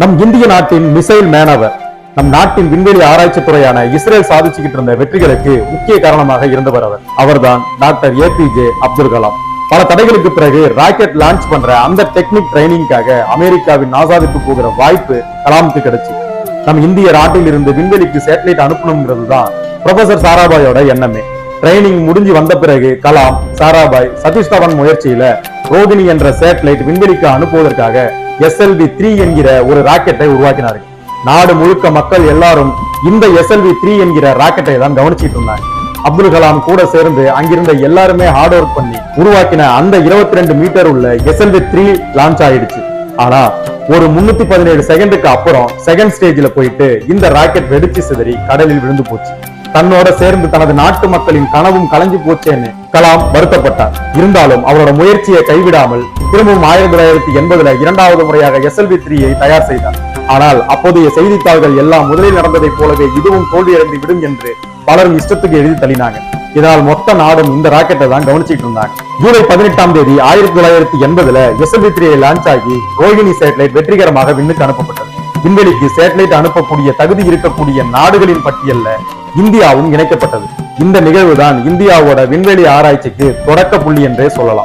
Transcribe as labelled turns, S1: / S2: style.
S1: நம் இந்திய நாட்டின் மிசைல் மேனவர் நம் நாட்டின் விண்வெளி ஆராய்ச்சி துறையான இஸ்ரேல் சாதிச்சுக்கிட்டு இருந்த வெற்றிகளுக்கு முக்கிய காரணமாக இருந்தவர் அவர். அவர்தான் டாக்டர் ஏபிஜே அப்துல் கலாம். பல தடைகளுக்கு பிறகு ராக்கெட் லான்ச் பண்ற அந்த டெக்னிக் ட்ரைனிங்காக அமெரிக்காவின் நாசாவிற்கு போகிற வாய்ப்பு கலாமுக்கு கிடைச்சு. நம் இந்திய நாட்டில் இருந்து விண்வெளிக்கு சேட்டலைட் அனுப்பணுங்கிறது தான் ப்ரொஃபசர் சாராபாயோட எண்ணமே. ட்ரைனிங் முடிஞ்சு வந்த பிறகு கலாம் சாராபாய் சதீஷ் தவன் முயற்சியில ரோகிணி என்ற சேட்டலைட் விண்வெளிக்கு அனுப்புவதற்காக எஸ்எல்வி த்ரீ என்கிற ஒரு ராக்கெட்டை உருவாக்கினார்கள் நாடு முழுக்க மக்கள் எல்லாரும் இந்த எஸ்எல்வி த்ரீ என்கிற ராக்கெட்டை தான் கவனிச்சிட்டு இருந்தாங்க. அப்துல் கலாம் கூட சேர்ந்து அங்கிருந்த எல்லாருமே ஹார்ட் ஒர்க் பண்ணி உருவாக்கின அந்த 22 ரெண்டு மீட்டர் உள்ள எஸ்எல்வி த்ரீ லான்ச் ஆயிடுச்சு. ஆனா ஒரு முன்னூத்தி பதினேழு செகண்டுக்கு அப்புறம் செகண்ட் ஸ்டேஜ்ல போயிட்டு இந்த ராக்கெட் வெடிச்சு சிதறி கடலில் விழுந்து போச்சு. தன்னோட சேர்ந்து தனது நாட்டு மக்களின் கனவும் கலைஞ்சு போச்சேன்னு கலாம் வருத்தப்பட்டார். இருந்தாலும் அவரோட முயற்சியை கைவிடாமல் திரும்பவும் ஆயிரத்தி தொள்ளாயிரத்தி எண்பதுல இரண்டாவது முறையாக எஸ்எல்வி த்ரீயை தயார் செய்தார். ஆனால் அப்போதைய செய்தித்தாள்கள் எல்லாம் முதலில் நடந்ததைப் போலவே இதுவும் தோல்வியடைந்து விடும் என்று பலரும் இஷ்டத்துக்கு எழுதி தள்ளினாங்க. இதனால் மொத்த நாடும் இந்த ராக்கெட்டை தான் கவனிச்சிட்டு இருந்தாங்க. ஜூலை பதினெட்டாம் தேதி ஆயிரத்தி தொள்ளாயிரத்தி எண்பதுல எஸ்எல்வி த்ரீயை லான்ச் ஆகி ரோஹிணி சேட்டலைட் வெற்றிகரமாக விண்ணுக்கு அனுப்பப்பட்டது. விண்வெளிக்கு சேட்டலைட் அனுப்பக்கூடிய தகுதி இருக்கக்கூடிய நாடுகளின் பட்டியல்ல இந்தியாவும் இணைக்கப்பட்டது. இந்த நிகழ்வுதான் இந்தியாவோட விண்வெளி ஆராய்ச்சிக்கு தொடக்க புள்ளி என்றே சொல்லலாம்.